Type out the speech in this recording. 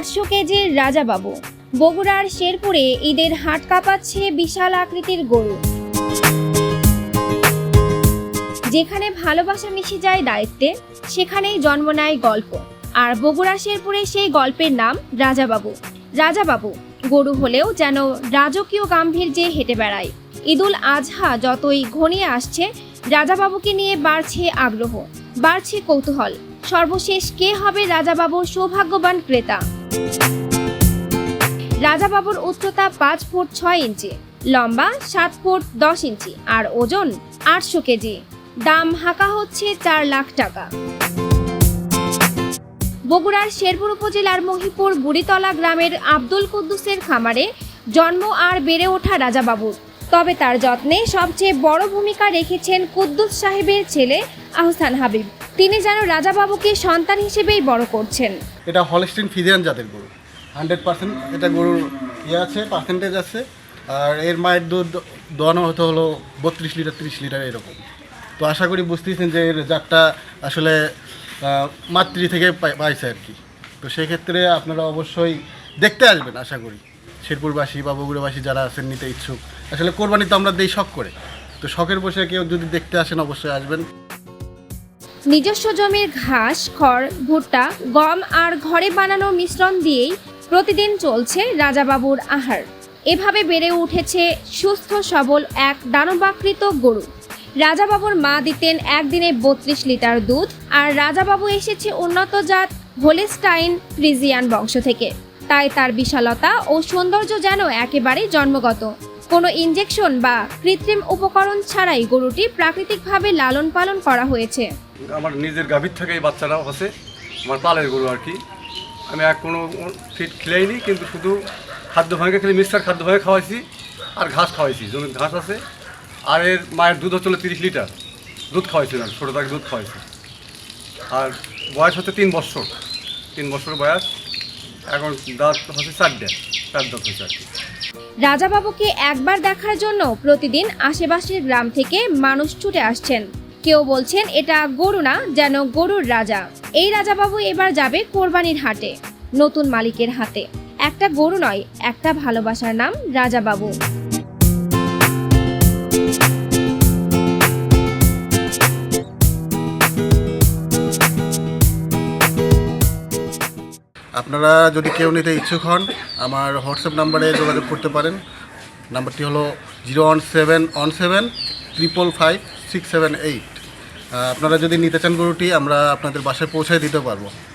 আটশো কেজির রাজাবাবু। বগুড়ার শেরপুরে ঈদের হাট কাঁপাচ্ছে বিশাল আকৃতির গরু। যেখানে ভালোবাসা মিশে যায় দায়িত্বে, সেখানেই জন্ম নেয় গল্প। আর বগুড়া শেরপুরে সেই গল্পের নাম রাজাবাবু। রাজাবাবু, গরু হলেও যেন রাজকীয় গাম্ভীর্যে হেঁটে বেড়ায়। ঈদুল আজহা যতই ঘনিয়ে আসছে, রাজাবাবুকে নিয়ে বাড়ছে আগ্রহ, বাড়ছে কৌতূহল। সর্বশেষ কে হবে রাজাবাবুর সৌভাগ্যবান ক্রেতা? রাজাবাবুর উচ্চতা পাঁচ ফুট ছয় ইঞ্চি, লম্বা সাত ফুট দশ ইঞ্চি আর ওজন আটশো কেজি। দাম হাঁকা হচ্ছে চার লাখ টাকা। বগুড়ার শেরপুর উপজেলার মহিপুর বুড়িতলা গ্রামের আব্দুল কুদ্দুসের খামারে জন্ম আর বেড়ে ওঠা রাজাবাবুর তবে তার যত্নে সবচেয়ে বড় ভূমিকা রেখেছেন কুদ্দুস সাহেবের ছেলে আহসান হাবিব। তিনি যেন রাজাবাবুকে সন্তান হিসেবেই বড় করছেন। এটা হলস্টিন ফিজিয়ান জাতের গরু। হান্ড্রেড পার্সেন্ট এটা গরুর ইয়ে আছে পার্সেন্টেজ আছে। আর এর মায়ের দুধ দোয়ানো হতে হলো বত্রিশ লিটার, তিরিশ লিটার এরকম। তো আশা করি বুঝতেছেন যে এর জাতটা আসলে মাতৃ থেকে পাই- পাইছে আর কি। তো সেক্ষেত্রে আপনারা অবশ্যই দেখতে আসবেন, আশা করি। শেরপুরবাসী বা বগুড়াবাসী যারা আছেন, নিতে ইচ্ছুক। আসলে কোরবানি তো আমরা দেই শখ করে। তো শখের বসে কেউ যদি দেখতে আসেন, অবশ্যই আসবেন। নিজস্ব জমির ঘাস, খড়, ভুট্টা, গম আর ঘরে বানানো মিশ্রণ দিয়েই প্রতিদিন চলছে রাজাবাবুর আহার। এভাবে বেড়ে উঠেছে সুস্থ, সবল এক দানবাকৃত গরু। রাজাবাবুর মা দিতেন একদিনে বত্রিশ লিটার দুধ আর রাজাবাবু এসেছে উন্নত জাত হোলেস্টাইন ফ্রিজিয়ান বংশ থেকে। তাই তার বিশালতা ও সৌন্দর্য যেন একেবারে জন্মগত। কোনো ইঞ্জেকশন বা কৃত্রিম উপকরণ ছাড়াই গরুটি প্রাকৃতিকভাবে লালন পালন করা হয়েছে। আমার নিজের গাভীর থেকে এই বাচ্চাটা হচ্ছে, আমার পালের গরু আর কি। আমি এক কোনো ফিট খেলেইনি, কিন্তু শুধু খাদ্য ভাঙে খেলে মিক্সার খাদ্য ভাঙে খাওয়াইছি আর ঘাস খাওয়াইছি, জমির ঘাস আছে। আর এর মায়ের দুধ হচ্ছিল তিরিশ লিটার, দুধ খাওয়াইছিলাম ছোটো দুধ খাওয়াইছি। আর বয়স হচ্ছে তিন বছর তিন বছর বয়স। এখন দাঁত হচ্ছে চারটে, চার দাঁত হচ্ছে আর কি। রাজাবাবুকে একবার দেখার জন্য প্রতিদিন আশেপাশের গ্রাম থেকে মানুষ ছুটে আসছেন। কেউ বলছেন, এটা গরু না, যেন গরুর রাজা। এই রাজাবাবু এবার যাবে কোরবানির হাটে, নতুন মালিকের হাতে। একটা গরু নয়, একটা ভালোবাসার নাম রাজাবাবু। আপনারা যদি কেউ নিতে ইচ্ছুক হন, আমার হোয়াটসঅ্যাপ নাম্বারে যোগাযোগ করতে পারেন। নাম্বারটি হলো zero one seven one seven triple five six seven eight. আপনারা যদি নিতে চান গরুটি, আমরা আপনাদের বাসায় পৌঁছে দিতে পারব।